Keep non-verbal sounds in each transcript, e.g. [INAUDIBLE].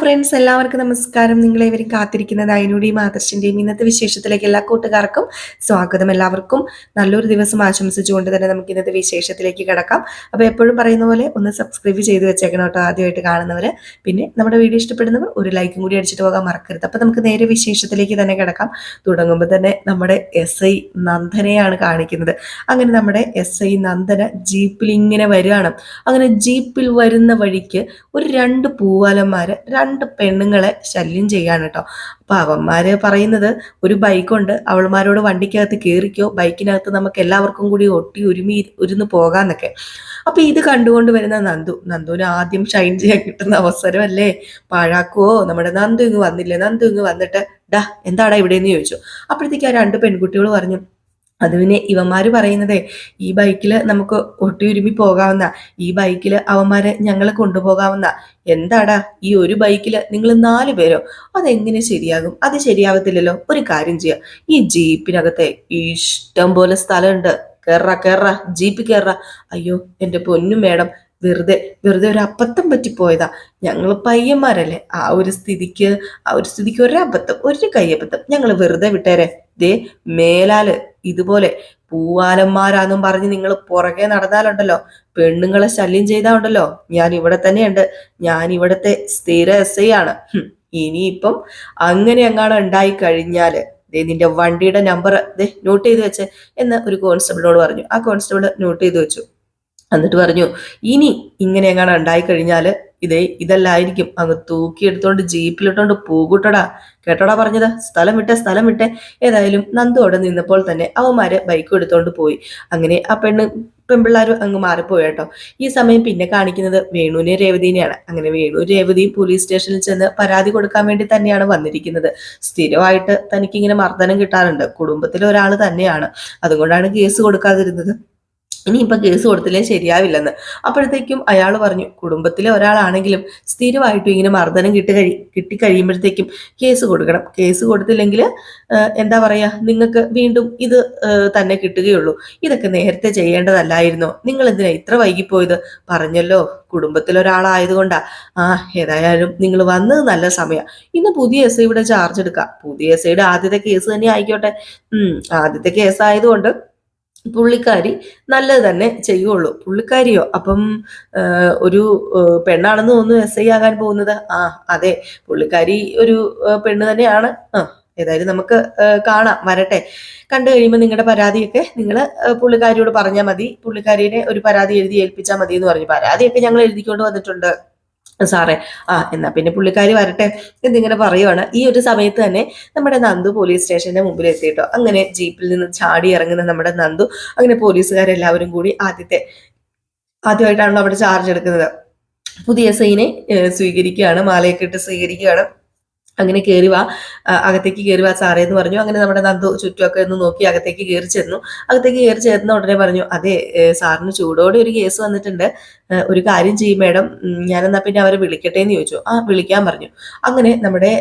Friends എല്ലാവർക്കും നമസ്കാരം. നിങ്ങളെ ഇവരും കാത്തിരിക്കുന്നത് അയിനുടെയും ആദർശിന്റെയും ഇന്നത്തെ വിശേഷത്തിലേക്ക് എല്ലാ കൂട്ടുകാർക്കും സ്വാഗതം എല്ലാവർക്കും. നല്ലൊരു ദിവസം ആശംസിച്ചുകൊണ്ട് തന്നെ നമുക്ക് ഇന്നത്തെ വിശേഷത്തിലേക്ക് കിടക്കാം. അപ്പോൾ എപ്പോഴും പറയുന്ന പോലെ ഒന്ന് സബ്സ്ക്രൈബ് ചെയ്ത് വെച്ചേക്കണം കേട്ടോ ആദ്യമായിട്ട് കാണുന്നവർ പിന്നെ നമ്മുടെ വീഡിയോ ഇഷ്ടപ്പെടുന്നവർ ഒരു ലൈക്കും കൂടി അടിച്ചിട്ട് പോകാൻ മറക്കരുത്. അപ്പോൾ നമുക്ക് നേരെ വിശേഷത്തിലേക്ക് തന്നെ കിടക്കാം. തുടങ്ങുമ്പോൾ തന്നെ നമ്മുടെ എസ് ഐ നന്ദനെയാണ് കാണിക്കുന്നത്. അങ്ങനെ നമ്മുടെ എസ് ഐ നന്ദന ജീപ്പിൽ ഇങ്ങനെ വരികയാണ്. അങ്ങനെ ജീപ്പിൽ വരുന്ന വഴിക്ക് ഒരു രണ്ട് പൂവാലന്മാര് രണ്ട് പെണ്ണുങ്ങളെ ശല്യം ചെയ്യാണ് കേട്ടോ അപ്പൊ അവന്മാര് പറയുന്നത് ഒരു ബൈക്കുണ്ട് അവൾമാരോട് വണ്ടിക്കകത്ത് കയറിക്കോ ബൈക്കിനകത്ത് നമുക്ക് എല്ലാവർക്കും കൂടി ഒട്ടി ഒരുമി ഒരുന്ന് പോകാന്നൊക്കെ. അപ്പൊ ഇത് കണ്ടുകൊണ്ട് വരുന്ന നന്ദു നന്ദുവിന് ആദ്യം ഷൈൻ ചെയ്യാൻ കിട്ടുന്ന അവസരമല്ലേ? പാഴാക്കുവോ? നമ്മുടെ നന്ദു ഇങ്ങ് വന്നില്ലേ? നന്ദു ഇങ്ങ് വന്നിട്ട് ഡാ എന്താടാ ഇവിടെയെന്ന് ചോദിച്ചു. അപ്പോഴത്തേക്ക് ആ രണ്ട് പെൺകുട്ടികൾ പറഞ്ഞു അത് പിന്നെ ഇവന്മാര് പറയുന്നതേ ഈ ബൈക്കിൽ നമുക്ക് ഒട്ടിയുരുമി പോകാവുന്ന ഈ ബൈക്കിൽ അവന്മാരെ ഞങ്ങളെ കൊണ്ടുപോകാവുന്ന എന്താടാ ഈ ഒരു ബൈക്കിൽ നിങ്ങൾ നാല് പേരോ? അതെങ്ങനെ ശരിയാകും? അത് ശരിയാവത്തില്ലല്ലോ. ഒരു കാര്യം ചെയ്യാം. ഈ ജീപ്പിനകത്തെ ഇഷ്ടം പോലെ സ്ഥലമുണ്ട്. കേറ കേറ ജീപ്പ് കേറ. അയ്യോ എന്റെ പൊന്നും മേഡം വെറുതെ വെറുതെ ഒരു അബദ്ധം പറ്റിപ്പോയതാ. ഞങ്ങൾ പയ്യന്മാരല്ലേ? ആ ഒരു സ്ഥിതിക്ക് ആ ഒരു സ്ഥിതിക്ക് ഒരു അബദ്ധം ഒരു കയ്യബദ്ധം. ഞങ്ങൾ വെറുതെ വിട്ടേരെ. ദേ മേലാൽ ഇതുപോലെ പൂവാലന്മാരാന്നും പറഞ്ഞ് നിങ്ങൾ പുറകെ നടന്നാലുണ്ടല്ലോ. പെണ്ണുങ്ങളെ ശല്യം ചെയ്താ ഉണ്ടല്ലോ ഞാൻ ഇവിടെ തന്നെയുണ്ട്. ഞാൻ ഇവിടത്തെ സ്ഥിര എസ് ഐ ആണ്. ഇനിയിപ്പം അങ്ങനെ അങ്ങാണ് ഉണ്ടായി കഴിഞ്ഞാൽ. ദേ നിന്റെ വണ്ടിയുടെ നമ്പർ ദേ നോട്ട് ചെയ്ത് വെച്ച് എന്ന് ഒരു കോൺസ്റ്റബിളിനോട് പറഞ്ഞു. ആ കോൺസ്റ്റബിൾ നോട്ട് ചെയ്ത് വെച്ചു. എന്നിട്ട് പറഞ്ഞു ഇനി ഇങ്ങനെ എങ്ങാണ് ഉണ്ടായി കഴിഞ്ഞാൽ ഇതേ ഇതല്ലായിരിക്കും. അങ്ങ് തൂക്കിയെടുത്തോണ്ട് ജീപ്പിലിട്ടോണ്ട് പോകൂട്ടടാ. കേട്ടോടാ പറഞ്ഞത്? സ്ഥലം വിട്ടേ സ്ഥലം വിട്ടേ. ഏതായാലും നന്ദു അവിടെ നിന്നപ്പോൾ തന്നെ അവന്മാര് ബൈക്ക് എടുത്തോണ്ട് പോയി. അങ്ങനെ ആ പെണ്ണ് പെൺപിള്ളാരും അങ്ങ് മാറിപ്പോയി കേട്ടോ. ഈ സമയം പിന്നെ കാണിക്കുന്നത് വേണുവിനെ രേവതിനെയാണ്. അങ്ങനെ വേണു രേവതി പോലീസ് സ്റ്റേഷനിൽ ചെന്ന് പരാതി കൊടുക്കാൻ വേണ്ടി തന്നെയാണ് വന്നിരിക്കുന്നത്. സ്ഥിരമായിട്ട് തനിക്കിങ്ങനെ മർദ്ദനം കിട്ടാറുണ്ട്. കുടുംബത്തിലെ ഒരാൾ തന്നെയാണ്. അതുകൊണ്ടാണ് കേസ് കൊടുക്കാതിരുന്നത്. ഇനിയിപ്പോൾ കേസ് കൊടുത്തില്ലേ ശരിയാവില്ലെന്ന്. അപ്പോഴത്തേക്കും അയാൾ പറഞ്ഞു കുടുംബത്തിലെ ഒരാളാണെങ്കിലും സ്ഥിരമായിട്ടും ഇങ്ങനെ മർദ്ദനം കിട്ടി കഴി കിട്ടിക്കഴിയുമ്പോഴത്തേക്കും കേസ് കൊടുക്കണം. കേസ് കൊടുത്തില്ലെങ്കിൽ എന്താ പറയുക നിങ്ങൾക്ക് വീണ്ടും ഇത് തന്നെ കിട്ടുകയുള്ളൂ. ഇതൊക്കെ നേരത്തെ ചെയ്യേണ്ടതല്ലായിരുന്നോ? നിങ്ങൾ എന്തിനാ ഇത്ര വൈകിപ്പോയത്? പറഞ്ഞല്ലോ. കുടുംബത്തിലൊരാളായതുകൊണ്ടാ ആ ഏതായാലും നിങ്ങൾ വന്നത് നല്ല സമയം. ഇന്ന് പുതിയ എസ് ഐയുടെ ചാർജ് എടുക്കാം. പുതിയ എസ് ഐയുടെ ആദ്യത്തെ കേസ് തന്നെ ആയിക്കോട്ടെ. ആദ്യത്തെ കേസ് ആയതുകൊണ്ട് പുള്ളിക്കാരി നല്ലത് തന്നെ ചെയ്യുള്ളൂ. പുള്ളിക്കാരിയോ? അപ്പം ഒരു പെണ്ണാണെന്ന് തോന്നുന്നു എസ് ഐ ആകാൻ പോകുന്നത്. ആ അതെ. പുള്ളിക്കാരി ഒരു പെണ്ണ് തന്നെയാണ്. ആ ഏതായാലും നമുക്ക് കാണാം. വരട്ടെ. കണ്ടു കഴിയുമ്പോൾ നിങ്ങളുടെ പരാതിയൊക്കെ നിങ്ങൾ പുള്ളിക്കാരിയോട് പറഞ്ഞാൽ മതി. പുള്ളിക്കാരിനെ ഒരു പരാതി എഴുതി ഏൽപ്പിച്ചാൽ മതി എന്ന് പറഞ്ഞു പരാതിയൊക്കെ ഞങ്ങൾ എഴുതിക്കൊണ്ട് വന്നിട്ടുണ്ട്. സാറേ ആ എന്നാ പിന്നെ പുള്ളിക്കാരി വരട്ടെ എന്നിങ്ങനെ പറയുവാണ്. ഈ ഒരു സമയത്ത് തന്നെ നമ്മുടെ നന്ദു പോലീസ് സ്റ്റേഷന്റെ മുമ്പിൽ എത്തിയിട്ടോ അങ്ങനെ ജീപ്പിൽ നിന്ന് ചാടി ഇറങ്ങുന്ന നമ്മുടെ നന്ദു അങ്ങനെ പോലീസുകാരെല്ലാവരും കൂടി ആദ്യത്തെ ആദ്യമായിട്ടാണല്ലോ അവിടെ ചാർജ് എടുക്കുന്നത്. പുതിയ സൈനെ സ്വീകരിക്കുകയാണ് മാലയൊക്കെ ഇട്ട് സ്വീകരിക്കുകയാണ്. അങ്ങനെ കയറി വാ. അകത്തേക്ക് കയറി വാ സാറേ എന്ന് പറഞ്ഞു. അങ്ങനെ നമ്മുടെ നന്ദു ചുറ്റുമൊക്കെ ഒന്ന് നോക്കി അകത്തേക്ക് കയറി ചെന്നു. അകത്തേക്ക് കയറി ചേർന്ന ഉടനെ പറഞ്ഞു അതെ സാറിന് ചൂടോടെ ഒരു കേസ് വന്നിട്ടുണ്ട്. ഒരു കാര്യം ചെയ്യും മേഡം. ഞാനെന്നാ പിന്നെ അവരെ വിളിക്കട്ടെ എന്ന് ചോദിച്ചു. ആ വിളിക്കാൻ പറഞ്ഞു. അങ്ങനെ നമ്മുടെ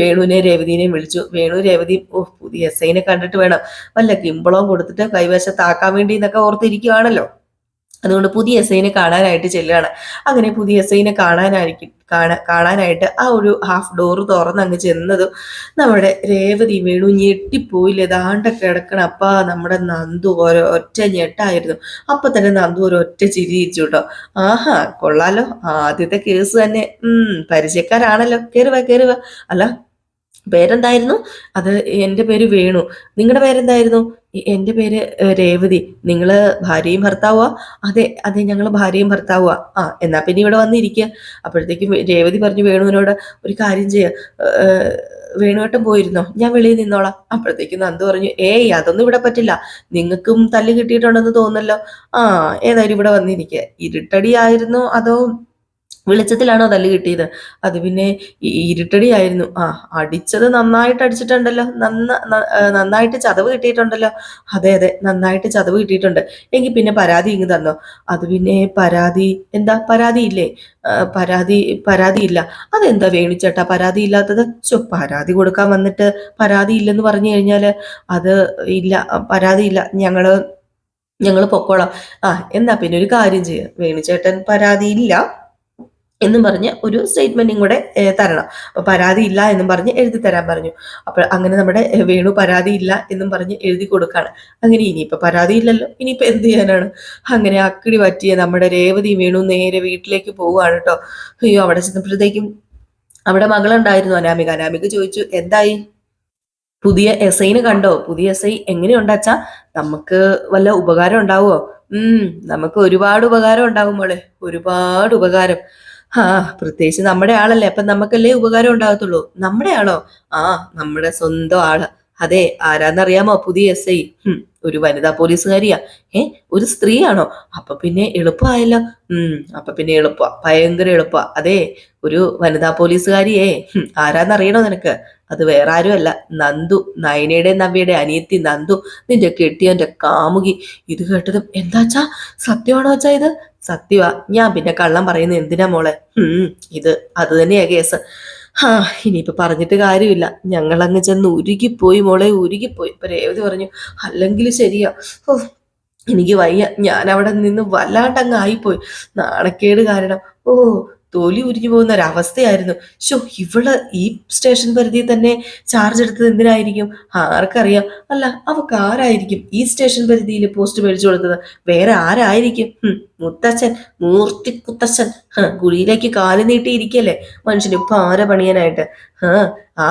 വേണുവിനെ രേവതിനെയും വിളിച്ചു. വേണു രേവതി ഓ പുതിയ എസ് ഐനെ കണ്ടിട്ട് വേണം. വല്ല കിമ്പളവും കൊടുത്തിട്ട് കൈവശത്താക്കാൻ വേണ്ടി എന്നൊക്കെ ഓർത്തിരിക്കുവാണല്ലോ. അതുകൊണ്ട് പുതിയ എസ് ഐനെ കാണാനായിട്ട് ചെല്ലുകയാണ്. അങ്ങനെ പുതിയ എസ് ഐനെ കാണാനായിരിക്കും കാണാ കാണാനായിട്ട് ആ ഒരു ഹാഫ് ഡോർ തുറന്ന് അങ്ങ് ചെന്നതും നമ്മുടെ രേവതി വേണു ഞെട്ടിപ്പോയില്ല ഏതാണ്ട് കിടക്കണം അപ്പ നമ്മുടെ നന്ദു ഓരോ ഒറ്റ ഞെട്ടായിരുന്നു. അപ്പൊ തന്നെ നന്ദു ഒരു ഒറ്റ ചിരിയിച്ചു കേട്ടോ. ആഹാ കൊള്ളാലോ. ആദ്യത്തെ കേസ് തന്നെ. ഉം പരിചയക്കാരാണല്ലോ. കയറുക കയറുക അല്ല പേരെന്തായിരുന്നു? അത് എന്റെ പേര് വേണു. നിങ്ങളുടെ പേരെന്തായിരുന്നു? എന്റെ പേര് രേവതി. നിങ്ങൾ ഭാര്യയും ഭർത്താവുക അതെ അതെ ഞങ്ങൾ ഭാര്യയും ഭർത്താവുക ആ എന്നാ പിന്നെ ഇവിടെ വന്നിരിക്കുക അപ്പോഴത്തേക്കും രേവതി പറഞ്ഞു വേണുവിനോട് ഒരു കാര്യം ചെയ്യുക വേണുവേട്ടൻ പോയിരുന്നോ? ഞാൻ വെളിയിൽ നിന്നോളാം. അപ്പോഴത്തേക്കും നന്ദു പറഞ്ഞു ഏയ് അതൊന്നും ഇവിടെ പറ്റില്ല. നിങ്ങൾക്കും തല്ല് കിട്ടിയിട്ടുണ്ടെന്ന് തോന്നല്ലോ ആ ഏതായാലും ഇവിടെ വന്നിരിക്കുക ഇരുട്ടടിയായിരുന്നു അതോ വെളിച്ചത്തിലാണോ തല്ല് കിട്ടിയത്? അത് പിന്നെ ഇരുട്ടടിയായിരുന്നു. ആ അടിച്ചത് നന്നായിട്ട് അടിച്ചിട്ടുണ്ടല്ലോ. നന്ന നന്നായിട്ട് ചതവ് കിട്ടിയിട്ടുണ്ടല്ലോ. അതെ അതെ നന്നായിട്ട് ചതവ് കിട്ടിയിട്ടുണ്ട്. എങ്കിൽ പിന്നെ പരാതി ഇങ്ങ് തന്നോ? അത് പിന്നെ പരാതി എന്താ? പരാതി ഇല്ലേ? പരാതി പരാതി ഇല്ല. അതെന്താ വേണിച്ചേട്ടാ? പരാതി ഇല്ലാത്തത്? ചോ പരാതി കൊടുക്കാൻ വന്നിട്ട് പരാതി ഇല്ലെന്ന് പറഞ്ഞു കഴിഞ്ഞാൽ അത് ഇല്ല പരാതി ഇല്ല. ഞങ്ങൾ ഞങ്ങൾ പൊക്കോളാം. ആ എന്നാ പിന്നെ ഒരു കാര്യം ചെയ്യാം. വേണിച്ചേട്ടൻ പരാതിയില്ല എന്നും പറഞ്ഞ് ഒരു സ്റ്റേറ്റ്മെന്റും കൂടെ തരണം. പരാതി ഇല്ല എന്നും പറഞ്ഞ് എഴുതി തരാൻ പറഞ്ഞു. അപ്പോൾ അങ്ങനെ നമ്മുടെ വേണു പരാതി ഇല്ല എന്നും പറഞ്ഞ് എഴുതി കൊടുക്കാണ്. അങ്ങനെ ഇനിയിപ്പോ പരാതി ഇല്ലല്ലോ. ഇനിയിപ്പോ എന്ത് ചെയ്യാനാണ്? അങ്ങനെ അക്കിടി പറ്റിയ നമ്മുടെ രേവതി വേണു നേരെ വീട്ടിലേക്ക് പോവുകയാണ് കേട്ടോ അയ്യോ അവിടെ ചെന്നപ്പോഴത്തേക്കും അവിടെ മകളുണ്ടായിരുന്നു അനാമിക. അനാമിക ചോദിച്ചു എന്തായി? പുതിയ എസ് ഐനെ കണ്ടോ? പുതിയ എസ് ഐ എങ്ങനെയുണ്ടാച്ചാ നമുക്ക് വല്ല ഉപകാരം ഉണ്ടാവുമോ? ഉം നമുക്ക് ഒരുപാട് ഉപകാരം ഉണ്ടാവും മോളെ. ഒരുപാട് ഉപകാരം. ആ പ്രത്യേകിച്ച് നമ്മുടെ ആളല്ലേ. അപ്പൊ നമുക്കല്ലേ ഉപകാരം ഉണ്ടാകത്തുള്ളൂ. നമ്മുടെ ആളോ? ആ നമ്മുടെ സ്വന്തം ആൾ. അതെ ആരാന്നറിയാമോ? പുതിയ എസ് ഐ ഒരു വനിതാ പോലീസുകാരിയാ. ഏ ഒരു സ്ത്രീയാണോ? അപ്പൊ പിന്നെ എളുപ്പമായല്ലോ. ഉം അപ്പൊ പിന്നെ എളുപ്പ ഭയങ്കര എളുപ്പ. അതെ ഒരു വനിതാ പോലീസുകാരിയേ. ആരാന്ന് ആരാന്നറിയണോ നിനക്ക്? അത് വേറെ ആരുമല്ല നന്ദു നയനയുടെ നവ്യയുടെ അനിയത്തി നന്ദു നിന്റെ കെട്ടിയന്റെ കാമുകി. ഇത് കേട്ടതും എന്താച്ചാ സത്യമാണോ ഇത്? സത്യമാ ഞാൻ പിന്നെ കള്ളം പറയുന്നത് എന്തിനാ മോളെ? ഇത് അത് തന്നെയാ കേസ്. ഹാ ഇനിയിപ്പോൾ പറഞ്ഞിട്ട് കാര്യമില്ല. ഞങ്ങൾ അങ്ങ് ചെന്ന് ഉരുകിപ്പോയി മോളെ ഉരുകിപ്പോയി. ഇപ്പൊ രേവതി പറഞ്ഞു അല്ലെങ്കിൽ ശരിയാ. ഓ എനിക്ക് വയ്യ. ഞാൻ അവിടെ നിന്ന് വല്ലാണ്ടങ്ങ് ആയിപ്പോയി. നാണക്കേട് കാരണം. ഓ തൊലി ഉരിഞ്ഞു പോകുന്ന ഒരവസ്ഥയായിരുന്നു ഷോ ഇവൾ ഈ സ്റ്റേഷൻ പരിധിയിൽ തന്നെ ചാർജ് എടുത്തത് എന്തിനായിരിക്കും? ആർക്കറിയാം. അല്ല അവക്ക് ആരായിരിക്കും ഈ സ്റ്റേഷൻ പരിധിയിൽ പോസ്റ്റ് മേടിച്ചു കൊടുത്തത്? വേറെ ആരായിരിക്കും? മുത്തച്ഛൻ മൂർത്തി മുത്തച്ഛൻ ഗുളിയിലേക്ക് കാൽ നീട്ടിയിരിക്കല്ലേ? മനുഷ്യന് ആരെ പണിയാനായിട്ട്. ആ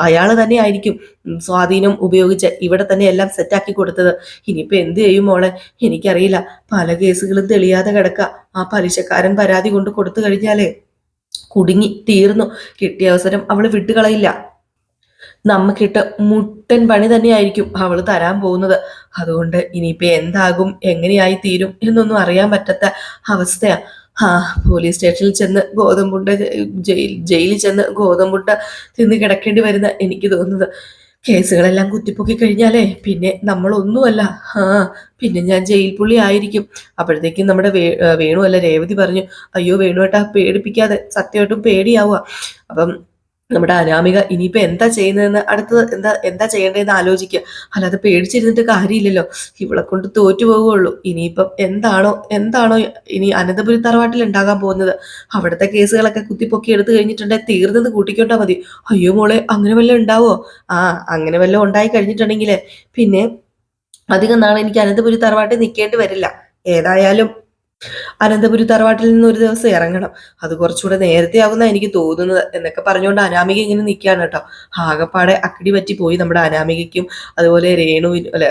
അയാൾ തന്നെ ആയിരിക്കും സ്വാധീനം ഉപയോഗിച്ച് ഇവിടെ തന്നെ എല്ലാം സെറ്റാക്കി കൊടുത്തത്. ഇനിയിപ്പോൾ എന്ത് ചെയ്യും മോളെ? എനിക്കറിയില്ല. പല കേസുകളും തെളിയാതെ കിടക്ക. ആ പലിശക്കാരൻ പരാതി കൊണ്ട് കൊടുത്തു കഴിഞ്ഞാലേ കുടുങ്ങി തീർന്നു. കിട്ടിയ അവസരം അവൾ വിട്ടുകളയില്ല. നമുക്കിട്ട് മുട്ടൻ പണി തന്നെയായിരിക്കും അവൾ തരാൻ പോകുന്നത്. അതുകൊണ്ട് ഇനിയിപ്പോൾ എന്താകും? എങ്ങനെയായി തീരും? എന്നൊന്നും അറിയാൻ പറ്റാത്ത അവസ്ഥയാ. ആ പോലീസ് സ്റ്റേഷനിൽ ചെന്ന് ഗോതമ്പുണ്ട ജയിൽ ജയിലിൽ ചെന്ന് ഗോതമ്പുണ്ട തിന്ന് കിടക്കേണ്ടി വരുന്ന എനിക്ക് തോന്നുന്നത്. കേസുകളെല്ലാം കുത്തിപ്പൊക്കി കഴിഞ്ഞാലേ പിന്നെ നമ്മളൊന്നുമല്ല. ആ പിന്നെ ഞാൻ ജയിൽ പുള്ളി ആയിരിക്കും. അപ്പോഴത്തേക്കും നമ്മുടെ വേ വേണു അല്ല രേവതി പറഞ്ഞു അയ്യോ വേണുവേട്ടാ പേടിപ്പിക്കാതെ സത്യമായിട്ടും പേടിയാവുക. അപ്പം നമ്മുടെ അനാമിക ഇനിയിപ്പോൾ എന്താ ചെയ്യുന്നതെന്ന് അടുത്തത് എന്താ എന്താ ചെയ്യേണ്ടതെന്ന് ആലോചിക്കുക. അല്ലാതെ പേടിച്ചിരുന്നിട്ട് കാര്യമില്ലല്ലോ. ഇവളെ കൊണ്ട് തോറ്റു പോവുകയുള്ളൂ ഇനിയിപ്പം എന്താണോ എന്താണോ ഇനി അനന്തപുരി തറവാട്ടിൽ ഉണ്ടാകാൻ പോകുന്നത്? അവിടുത്തെ കേസുകളൊക്കെ കുത്തിപ്പൊക്കി എടുത്തു കഴിഞ്ഞിട്ടുണ്ടെങ്കിൽ തീർന്നത് കൂട്ടിക്കൊണ്ടാ മതി. അയ്യോ മോളെ അങ്ങനെ വല്ലതും ഉണ്ടാവോ? ആ അങ്ങനെ വല്ലതും ഉണ്ടായി കഴിഞ്ഞിട്ടുണ്ടെങ്കിൽ പിന്നെ അധികം നാളെ എനിക്ക് അനന്തപുരി തറവാട്ടിൽ നിൽക്കേണ്ടി വരില്ല. ഏതായാലും അനന്തപുരി തറവാട്ടിൽ നിന്ന് ഒരു ദിവസം ഇറങ്ങണം. അത് കുറച്ചുകൂടെ നേരത്തെ ആകുന്ന എനിക്ക് തോന്നുന്നത്. എന്നൊക്കെ പറഞ്ഞുകൊണ്ട് അനാമിക ഇങ്ങനെ നിൽക്കുകയാണ് കേട്ടോ. ആകപ്പാടെ അക്കടി പറ്റി പോയി നമ്മുടെ അനാമികയ്ക്കും അതുപോലെ രേണുവിനും അല്ല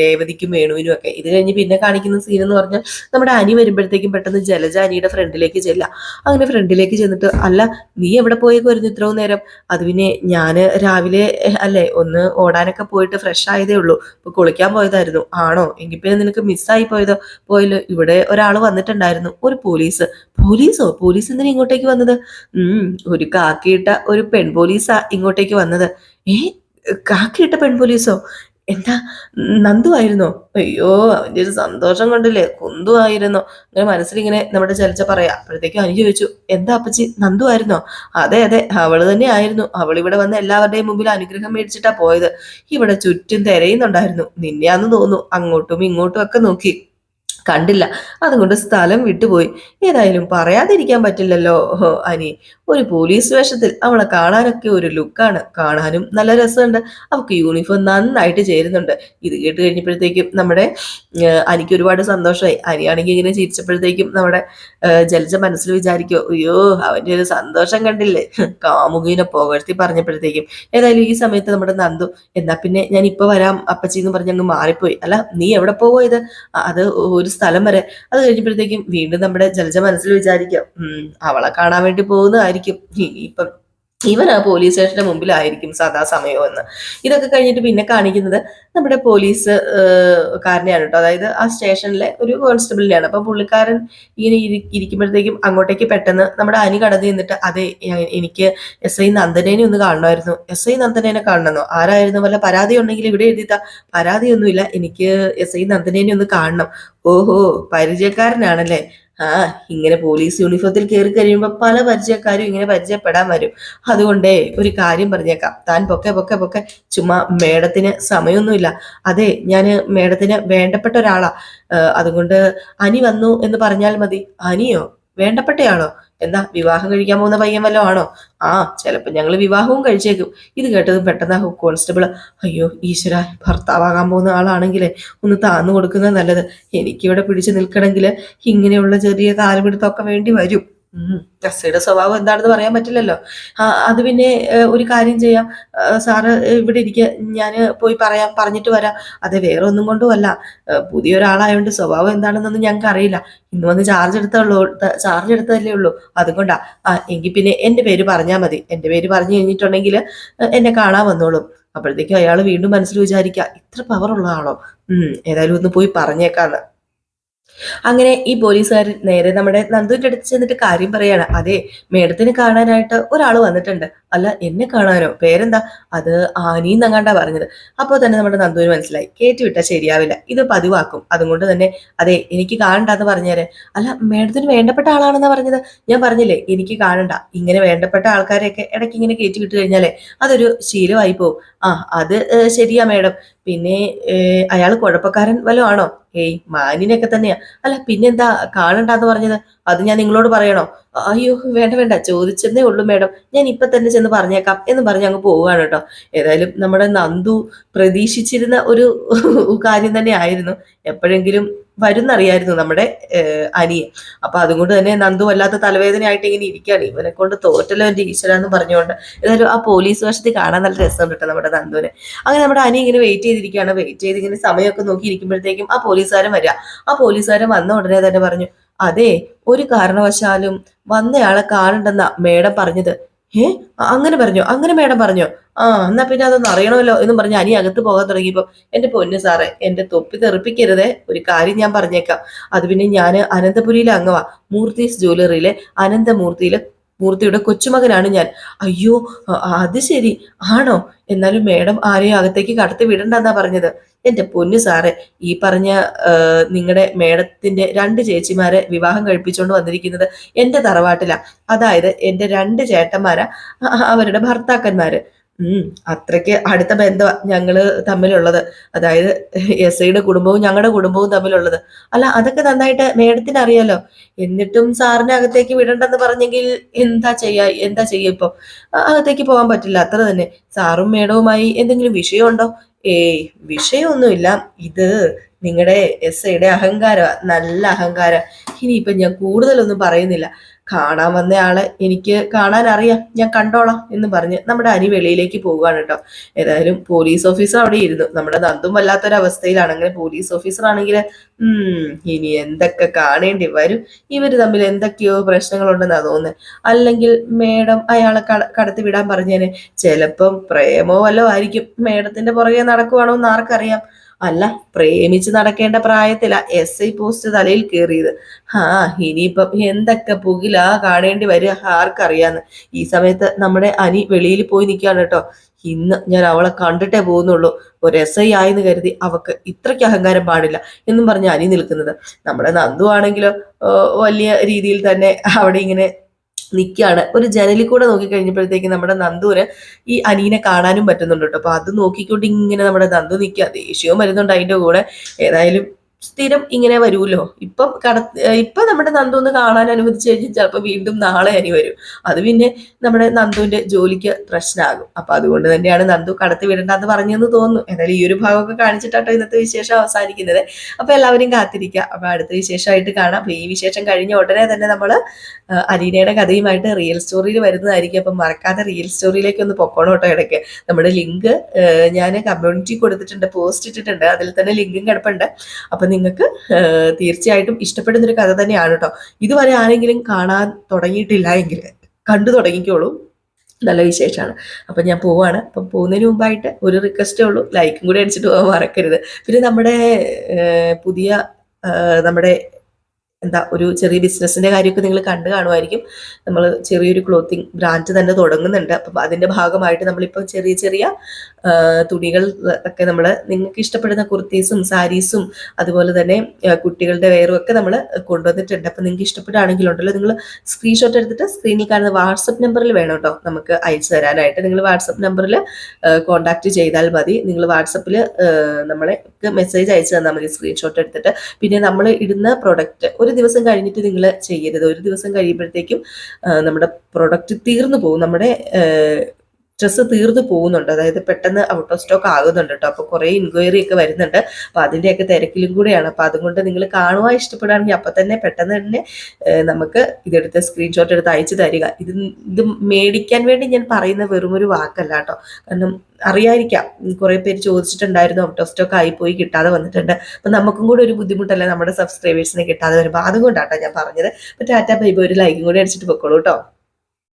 രേവതിക്കും വേണുവിനും ഒക്കെ. ഇത് കഴിഞ്ഞ് പിന്നെ കാണിക്കുന്ന സീൻ എന്ന് പറഞ്ഞാൽ നമ്മുടെ അനി വരുമ്പോഴത്തേക്കും പെട്ടെന്ന് ജലജ അനിയുടെ ഫ്രണ്ടിലേക്ക് ചെല്ലാം. അങ്ങനെ ഫ്രണ്ടിലേക്ക് ചെന്നിട്ട് അല്ല നീ എവിടെ പോയേക്കുമായിരുന്നു ഇത്രയും നേരം? അത് പിന്നെ ഞാൻ രാവിലെ അല്ലേ ഒന്ന് ഓടാനൊക്കെ പോയിട്ട് ഫ്രഷ് ആയതേ ഉള്ളൂ. ഇപ്പൊ കുളിക്കാൻ പോയതായിരുന്നു. ആണോ? എങ്കിൽ പിന്നെ നിനക്ക് മിസ്സായി പോയതോ? പോയല്ലോ. ഇവിടെ ഒരാൾ വന്നിട്ടുണ്ടായിരുന്നു ഒരു പോലീസ്. പോലീസോ? പോലീസ് എന്തിനാ ഇങ്ങോട്ടേക്ക് വന്നത്? ഉം ഒരു കാക്കിയിട്ട ഒരു പെൺ പോലീസാ ഇങ്ങോട്ടേക്ക് വന്നത്. ഏ കാക്കിയിട്ട പെൺ പോലീസോ എന്താ നന്ദു ആയിരുന്നോ? അയ്യോ അവന്റെ ഒരു സന്തോഷം കണ്ടില്ലേ? കുന്തു ആയിരുന്നോ. അങ്ങനെ മനസ്സിലിങ്ങനെ നമ്മുടെ ചലിച്ച പറയാ. അപ്പോഴത്തേക്കും അനു ചോദിച്ചു എന്താ അപ്പച്ചി? നന്ദു ആയിരുന്നോ? അതെ അതെ അവൾ തന്നെ ആയിരുന്നു. അവൾ ഇവിടെ വന്ന് എല്ലാവരുടെയും മുമ്പിൽ അനുഗ്രഹം മേടിച്ചിട്ടാ പോയത്. ഇവിടെ ചുറ്റും തിരയുന്നുണ്ടായിരുന്നു. നിന്നെയാന്ന് തോന്നുന്നു. അങ്ങോട്ടും ഇങ്ങോട്ടും ഒക്കെ നോക്കി. കണ്ടില്ല. അതുകൊണ്ട് സ്ഥലം വിട്ടുപോയി. ഏതായാലും പറയാതിരിക്കാൻ പറ്റില്ലല്ലോ അനി. ഒരു പോലീസ് വേഷത്തിൽ അവളെ കാണാനൊക്കെ ഒരു ലുക്കാണ്. കാണാനും നല്ല രസമുണ്ട്. അവൾക്ക് യൂണിഫോം നന്നായിട്ട് ചേരുന്നുണ്ട്. ഇത് കേട്ട് കഴിഞ്ഞപ്പോഴത്തേക്കും നമ്മുടെ അനിക്ക് ഒരുപാട് സന്തോഷമായി. അനിയാണെങ്കിൽ ഇങ്ങനെ ചിരിച്ചപ്പോഴത്തേക്കും നമ്മുടെ ജലജ മനസ്സിൽ വിചാരിക്കോ അയ്യോ അവന്റെ ഒരു സന്തോഷം കണ്ടില്ലേ? കാമുകീനെ പുകഴ്ത്തി പറഞ്ഞപ്പോഴത്തേക്കും ഏതായാലും ഈ സമയത്ത് നമ്മുടെ നന്ദു. എന്നാ പിന്നെ ഞാൻ ഇപ്പൊ വരാം. അപ്പച്ചി എന്ന് പറഞ്ഞ് അങ്ങ് മാറിപ്പോയി. അല്ല നീ എവിടെ പോവോ ഇത്? അത് ഒരു സ്ഥലം വരെ. അത് കഴിഞ്ഞപ്പോഴത്തേക്കും വീണ്ടും നമ്മുടെ ജലജ മനസ്സിൽ വിചാരിക്കാം അവളെ കാണാൻ വേണ്ടി പോകുന്നതായിരിക്കും. ഇപ്പം ഇവൻ ആ പോലീസ് സ്റ്റേഷന്റെ മുമ്പിലായിരിക്കും സദാ സമയം എന്ന് ഇതൊക്കെ കഴിഞ്ഞിട്ട് പിന്നെ കാണിക്കുന്നത് നമ്മുടെ പോലീസ് കാരനെയാണ് കേട്ടോ അതായത് ആ സ്റ്റേഷനിലെ ഒരു കോൺസ്റ്റബിളിനെയാണ്. അപ്പൊ പുള്ളിക്കാരൻ ഇങ്ങനെ ഇരി- ഇരിക്കുമ്പോഴത്തേക്കും അങ്ങോട്ടേക്ക് പെട്ടെന്ന് നമ്മുടെ അനി കടന്നു നിന്നിട്ട് അതെ എനിക്ക് എസ് ഐ നന്ദനേനെ ഒന്ന് കാണണമായിരുന്നു. എസ് ഐ നന്ദനേനെ കാണണമെന്നോ ആരായിരുന്നു? വല്ല പരാതി ഉണ്ടെങ്കിൽ ഇവിടെ എഴുതിത്ത. പരാതിയൊന്നുമില്ല. എനിക്ക് എസ് ഐ നന്ദനേനെ ഒന്ന് കാണണം. ഓഹോ പരിചയക്കാരനാണല്ലേ? ആ ഇങ്ങനെ പോലീസ് യൂണിഫോത്തിൽ കയറി കഴിയുമ്പോൾ പല പരിചയക്കാരും ഇങ്ങനെ പരിചയപ്പെടാൻ വരും. അതുകൊണ്ടേ ഒരു കാര്യം പറഞ്ഞേക്കാം. താൻ പൊക്കെ പൊക്കെ പൊക്കെ ചുമ്മാ മേഡത്തിന് സമയമൊന്നുമില്ല അതെ ഞാൻ മേഡത്തിന് വേണ്ടപ്പെട്ട ഒരാളാ. അതുകൊണ്ട് അനി വന്നു എന്ന് പറഞ്ഞാൽ മതി. അനിയോ? വേണ്ടപ്പെട്ടയാളോ? എന്താ വിവാഹം കഴിക്കാൻ പോകുന്ന പയ്യൻ വല്ലതും ആണോ? ആ ചിലപ്പോൾ ഞങ്ങൾ വിവാഹവും കഴിച്ചേക്കും. ഇത് കേട്ടത് പെട്ടെന്ന് കോൺസ്റ്റബിൾ അയ്യോ ഈശ്വര ഭർത്താവാകാൻ പോകുന്ന ആളാണെങ്കിൽ ഒന്ന് താന്നു കൊടുക്കുന്നത് നല്ലത്. എനിക്കിവിടെ പിടിച്ചു നിൽക്കണമെങ്കിൽ ഇങ്ങനെയുള്ള ചെറിയ കാലുപിടുത്തമൊക്കെ വേണ്ടി വരും. ഉം. എസ്ഐയുടെ സ്വഭാവം എന്താണെന്ന് പറയാൻ പറ്റില്ലല്ലോ. അത് പിന്നെ ഒരു കാര്യം ചെയ്യാം. സാറ് ഇവിടെ ഇരിക്കുക ഞാൻ പോയി പറയാം പറഞ്ഞിട്ട് വരാം. അത് വേറെ ഒന്നും കൊണ്ടുമല്ല. പുതിയൊരാളായതുകൊണ്ട് സ്വഭാവം എന്താണെന്നൊന്നും ഞങ്ങൾക്ക് അറിയില്ല. ഇന്ന് വന്ന് ചാർജ് എടുത്തുള്ളൂ. ചാർജ് എടുത്തതല്ലേ ഉള്ളൂ. അതുകൊണ്ടാ ആ എങ്കിൽ പിന്നെ എന്റെ പേര് പറഞ്ഞാൽ മതി. എന്റെ പേര് പറഞ്ഞു കഴിഞ്ഞിട്ടുണ്ടെങ്കിൽ എന്നെ കാണാൻ വന്നോളും. അപ്പോഴത്തേക്കും അയാൾ വീണ്ടും മനസ്സിൽ വിചാരിക്കുക ഇത്ര പവർ ഉള്ള ആളോ? ഏതായാലും ഒന്ന് പോയി പറഞ്ഞേക്കാന്ന്. അങ്ങനെ ഈ പോലീസുകാരൻ നേരെ നമ്മുടെ നന്ദുവിന്റെ അടുത്ത് ചെന്നിട്ട് കാര്യം പറയാണ്. അതെ മേഡത്തിന് കാണാനായിട്ട് ഒരാൾ വന്നിട്ടുണ്ട്. അല്ല എന്നെ കാണാനോ? പേരെന്താ? അത് ആനീന്നങ്ങാണ്ടാ പറഞ്ഞത്. അപ്പോൾ തന്നെ നമ്മുടെ നന്ദുവിന് മനസ്സിലായി. കേട്ടുവിട്ടാൽ ശരിയാവില്ല. ഇത് പതിവാക്കും. അതുകൊണ്ട് തന്നെ അതെ എനിക്ക് കാണണ്ടെന്ന് പറഞ്ഞേരെ. അല്ല മേഡത്തിന് വേണ്ടപ്പെട്ട ആളാണെന്നാ പറഞ്ഞത്? ഞാൻ പറഞ്ഞില്ലേ എനിക്ക് കാണണ്ട. ഇങ്ങനെ വേണ്ടപ്പെട്ട ആൾക്കാരെയൊക്കെ ഇടയ്ക്ക് ഇങ്ങനെ കയറ്റി വിട്ട് കഴിഞ്ഞാലേ അതൊരു ശീലമായി പോവും. ആ അത് ശരിയാ മേഡം. പിന്നെ അയാൾ കുഴപ്പക്കാരൻ വല്ലതും ആണോ? ഏയ് മാനിനെയൊക്കെ തന്നെയാ. അല്ല പിന്നെന്താ കാണണ്ടെന്ന് പറഞ്ഞത്? അത് ഞാൻ നിങ്ങളോട് പറയണോ? അയ്യോ വേണ്ട വേണ്ട ചോദിച്ചെന്നേ ഉള്ളൂ മേഡം. ഞാൻ ഇപ്പൊ തന്നെ ചെന്ന് പറഞ്ഞേക്കാം എന്ന് പറഞ്ഞ് അങ്ങ് പോവുകയാണ് കേട്ടോ. ഏതായാലും നമ്മുടെ നന്ദു പ്രതീക്ഷിച്ചിരുന്ന ഒരു [LAUGHS] കാര്യം തന്നെ ആയിരുന്നു. എപ്പോഴെങ്കിലും വരുന്നറിയായിരുന്നു നമ്മുടെ അനിയൻ. അപ്പൊ അതുകൊണ്ട് തന്നെ നന്ദു വല്ലാത്ത തലവേദനയായിട്ട് ഇങ്ങനെ ഇരിക്കുകയാണ്. ഇവനെ കൊണ്ട് തോറ്റല്ലോ എന്റെ ഈശ്വര എന്ന് പറഞ്ഞുകൊണ്ട്. ഏതായാലും ആ പോലീസ് വശത്ത് കാണാൻ നല്ല രസം കിട്ടും നമ്മുടെ നന്ദുവിനെ. അങ്ങനെ നമ്മുടെ അനി ഇങ്ങനെ വെയിറ്റ് ചെയ്തിരിക്കുകയാണ്. വെയിറ്റ് ചെയ്ത് ഇങ്ങനെ സമയമൊക്കെ നോക്കി ഇരിക്കുമ്പോഴത്തേക്കും ആ പോലീസുകാരൻ വരിക. ആ പോലീസുകാരൻ വന്ന ഉടനെ തന്നെ പറഞ്ഞു അതെ ഒരു കാരണവശാലും വന്നയാളെ കാണണ്ടെന്ന മേഡം പറഞ്ഞത്. ഏ? അങ്ങനെ പറഞ്ഞോ അങ്ങനെ മേഡം പറഞ്ഞോ? ആ എന്നാ പിന്നെ അതൊന്ന് അറിയണമല്ലോ എന്നും പറഞ്ഞ് അനി അകത്ത് പോകാൻ തുടങ്ങിയപ്പോ എന്റെ പൊന്നു സാറേ എന്റെ തൊപ്പി തെറിപ്പിക്കരുതേ ഒരു കാര്യം ഞാൻ പറഞ്ഞേക്കാം. അത് പിന്നെ ഞാൻ അനന്തപുരിയിലെ അംഗമാ മൂർത്തീസ് ജ്വല്ലറിയിലെ അനന്തമൂർത്തിയിലെ മൂർത്തിയുടെ കൊച്ചുമകനാണ് ഞാൻ. അയ്യോ അത് ശരി. ആണോ? എന്നാലും മേഡം ആരെയും അകത്തേക്ക് കടത്തി വിടണ്ടെന്നാ പറഞ്ഞത്. എന്റെ പൊന്നു സാറേ ഈ പറഞ്ഞ നിങ്ങളുടെ മേഡത്തിന്റെ രണ്ട് ചേച്ചിമാരെ വിവാഹം കഴിപ്പിച്ചുകൊണ്ട് വന്നിരിക്കുന്നത് എന്റെ തറവാട്ടിലാ. അതായത് എന്റെ രണ്ട് ചേട്ടന്മാരാ അവരുടെ ഭർത്താക്കന്മാര്. അത്രയ്ക്ക് അടുത്ത ബന്ധ ഞങ്ങൾ തമ്മിലുള്ളത്. അതായത് എസ് ഐയുടെ കുടുംബവും ഞങ്ങളുടെ കുടുംബവും തമ്മിലുള്ളത്. അല്ല അതൊക്കെ നന്നായിട്ട് മേഡത്തിന് അറിയാലോ എന്നിട്ടും സാറിനെ അകത്തേക്ക് വിടണ്ടെന്ന് പറഞ്ഞെങ്കിൽ എന്താ ചെയ്യാ എന്താ ചെയ്യാ ഇപ്പൊ? അകത്തേക്ക് പോകാൻ പറ്റില്ല അത്ര തന്നെ. സാറും മേഡവുമായി എന്തെങ്കിലും വിഷയമുണ്ടോ? ഏയ് വിഷയമൊന്നുമില്ല. ഇത് നിങ്ങളുടെ എസ് ഐയുടെ അഹങ്കാരമാ നല്ല അഹങ്കാരം. ഇനിയിപ്പൊ ഞാൻ കൂടുതലൊന്നും പറയുന്നില്ല. കാണാൻ വന്നയാളെ എനിക്ക് കാണാൻ അറിയാം ഞാൻ കണ്ടോളാം എന്ന് പറഞ്ഞ് നമ്മുടെ അനി വെളിയിലേക്ക് പോവുകയാണ് കേട്ടോ. ഏതായാലും പോലീസ് ഓഫീസർ അവിടെ ഇരുന്നു. നമ്മുടെ നന്ദും വല്ലാത്തൊരവസ്ഥയിലാണെങ്കിൽ പോലീസ് ഓഫീസർ ആണെങ്കിൽ ഇനി എന്തൊക്കെ കാണേണ്ടി വരും? ഇവർ തമ്മിൽ എന്തൊക്കെയോ പ്രശ്നങ്ങളുണ്ടെന്നാണ് തോന്നുന്നത് അല്ലെങ്കിൽ മേഡം അയാളെ കട കടത്തി വിടാൻ പറഞ്ഞേനെ. ചിലപ്പം പ്രേമോ വല്ലോ ആയിരിക്കും. മേഡത്തിന്റെ പുറകെ നടക്കുവാണോ എന്ന് ആർക്കറിയാം. അല്ല പ്രേമിച്ച് നടക്കേണ്ട പ്രായത്തില എസ് ഐ പോസ്റ്റ് തലയിൽ കയറിയത് ആ ഇനിയിപ്പം എന്തൊക്കെ പുകിലാ കാണേണ്ടി വരിക ആർക്കറിയാന്ന്. ഈ സമയത്ത് നമ്മുടെ അനി വെളിയിൽ പോയി നിൽക്കുകയാണ് കേട്ടോ. ഇന്ന് ഞാൻ അവളെ കണ്ടിട്ടേ പോകുന്നുള്ളൂ. ഒരു എസ് ഐ ആയെന്ന് കരുതി അവക്ക് ഇത്രയ്ക്ക് അഹങ്കാരം പാടില്ല എന്നും പറഞ്ഞ് അനി നിൽക്കുന്നത്. നമ്മുടെ നന്ദു ആണെങ്കിലോ വലിയ രീതിയിൽ തന്നെ അവിടെ ഇങ്ങനെ നിൽക്കുകയാണ് ഒരു ജനലിൽ കൂടെ നോക്കി കഴിഞ്ഞപ്പോഴത്തേക്ക് നമ്മുടെ നന്ദൂര് ഈ അനീനെ കാണാനും പറ്റുന്നുണ്ട് കേട്ടോ. അപ്പൊ അത് നോക്കിക്കൊണ്ട് ഇങ്ങനെ നമ്മുടെ നന്ദു നിൽക്കുക ദേഷ്യവും വരുന്നുണ്ട് അതിന്റെ കൂടെ. ഏതായാലും സ്ഥിരം ഇങ്ങനെ വരുമല്ലോ ഇപ്പം കട ഇപ്പൊ നമ്മുടെ നന്ദു ഒന്ന് കാണാൻ അനുവദിച്ചു കഴിഞ്ഞാൽ ചിലപ്പോൾ വീണ്ടും നാളെ അനി വരും. അത് പിന്നെ നമ്മുടെ നന്ദുവിന്റെ ജോലിക്ക് പ്രശ്നമാകും. അപ്പൊ അതുകൊണ്ട് തന്നെയാണ് നന്ദു കടത്തി വിടണ്ടെന്ന് പറഞ്ഞെന്ന് തോന്നുന്നു. എന്നാലും ഈ ഒരു ഭാഗമൊക്കെ കാണിച്ചിട്ടാട്ടോ ഇന്നത്തെ വിശേഷം അവസാനിക്കുന്നത്. അപ്പൊ എല്ലാവരും കാത്തിരിക്കുക. അപ്പൊ അടുത്ത വിശേഷമായിട്ട് കാണാം. അപ്പൊ ഈ വിശേഷം കഴിഞ്ഞ ഉടനെ തന്നെ നമ്മൾ അലീനയുടെ കഥയുമായിട്ട് റിയൽ സ്റ്റോറിയിൽ വരുന്നതായിരിക്കും. അപ്പം മറക്കാതെ റിയൽ സ്റ്റോറിയിലേക്ക് ഒന്ന് പൊക്കോണം കേട്ടോ ഇടയ്ക്ക്. നമ്മുടെ ലിങ്ക് ഞാൻ കമ്മ്യൂണിറ്റി കൊടുത്തിട്ടുണ്ട് പോസ്റ്റ് ഇട്ടിട്ടുണ്ട്. അതിൽ തന്നെ ലിങ്കും കിടപ്പുണ്ട്. അപ്പം നിങ്ങൾക്ക് തീർച്ചയായിട്ടും ഇഷ്ടപ്പെടുന്നൊരു കഥ തന്നെയാണ് കേട്ടോ ഇതുവരെ ആരെങ്കിലും കാണാൻ തുടങ്ങിയിട്ടില്ല എങ്കിൽ കണ്ടു തുടങ്ങിക്കോളൂ. നല്ല വിശേഷമാണ് അപ്പം ഞാൻ പോവാണ്. അപ്പം പോകുന്നതിന് മുമ്പായിട്ട് ഒരു റിക്വസ്റ്റേ ഉള്ളൂ. ലൈക്കും കൂടി അടിച്ചിട്ട് പോകാൻ മറക്കരുത്. പിന്നെ നമ്മുടെ പുതിയ നമ്മുടെ എന്താ ഒരു ചെറിയ ബിസിനസ്സിന്റെ കാര്യമൊക്കെ നിങ്ങൾ കണ്ടു കാണുമായിരിക്കും. നമ്മൾ ചെറിയൊരു ക്ലോത്തിങ് ബ്രാൻഡ് തന്നെ തുടങ്ങുന്നുണ്ട്. അപ്പം അതിന്റെ ഭാഗമായിട്ട് നമ്മളിപ്പോൾ ചെറിയ ചെറിയ തുണികൾ ഒക്കെ നമ്മൾ നിങ്ങൾക്ക് ഇഷ്ടപ്പെടുന്ന കുർത്തീസും സാരീസും അതുപോലെ തന്നെ കുട്ടികളുടെ വെയറും ഒക്കെ നമ്മൾ കൊണ്ടുവന്നിട്ടുണ്ട്. അപ്പം നിങ്ങൾക്ക് ഇഷ്ടപ്പെടുകയാണെങ്കിൽ ഉണ്ടല്ലോ നിങ്ങൾ സ്ക്രീൻഷോട്ട് എടുത്തിട്ട് സ്ക്രീനിൽ കാണുന്ന വാട്സപ്പ് നമ്പറിൽ വേണം കേട്ടോ നമുക്ക് അയച്ചു തരാനായിട്ട്. നിങ്ങൾ വാട്സപ്പ് നമ്പറിൽ കോൺടാക്ട് ചെയ്താൽ മതി. നിങ്ങൾ വാട്സപ്പിൽ നമ്മളെ മെസ്സേജ് അയച്ചു തന്നാൽ മതി സ്ക്രീൻഷോട്ട് എടുത്തിട്ട്. പിന്നെ നമ്മൾ ഇടുന്ന പ്രൊഡക്റ്റ് ഒരു ഒരു ദിവസം കഴിഞ്ഞിട്ട് നിങ്ങൾ ചെയ്യരുത്. ഒരു ദിവസം കഴിയുമ്പോഴത്തേക്കും നമ്മുടെ പ്രൊഡക്റ്റ് തീർന്നു പോകും. നമ്മുടെ ഡ്രസ്സ് തീർന്നു പോകുന്നുണ്ട്. അതായത് പെട്ടെന്ന് ഔട്ട് ഓഫ് സ്റ്റോക്ക് ആകുന്നുണ്ട് കേട്ടോ അപ്പോൾ കുറേ ഇൻക്വയറി ഒക്കെ വരുന്നുണ്ട്. അപ്പോൾ അതിന്റെയൊക്കെ തിരക്കിലും കൂടെയാണ്. അപ്പോൾ അതുകൊണ്ട് നിങ്ങൾ കാണുവാൻ ഇഷ്ടപ്പെടുകയാണെങ്കിൽ അപ്പം തന്നെ പെട്ടെന്ന് തന്നെ നമുക്ക് ഇതെടുത്ത് സ്ക്രീൻഷോട്ട് എടുത്ത് അയച്ചു തരിക. ഇത് ഇത് മേടിക്കാൻ വേണ്ടി ഞാൻ പറയുന്ന വെറുമൊരു വാക്കല്ല കേട്ടോ കാരണം അറിയാതിരിക്കാം. കുറേ പേര് ചോദിച്ചിട്ടുണ്ടായിരുന്നു ഔട്ട് ഓഫ് സ്റ്റോക്ക് ആയി പോയി കിട്ടാതെ വന്നിട്ടുണ്ട്. അപ്പം നമുക്കും കൂടെ ഒരു ബുദ്ധിമുട്ടല്ല നമ്മുടെ സബ്സ്ക്രൈബേഴ്സിനെ കിട്ടാതെ വരുമ്പോൾ അതുകൊണ്ടാട്ടോ ഞാൻ പറഞ്ഞത്. അപ്പോൾ ടാറ്റ ബൈബ് ഒരു ലൈക്കും കൂടി അടിച്ചിട്ട് പൊക്കോളൂ കേട്ടോ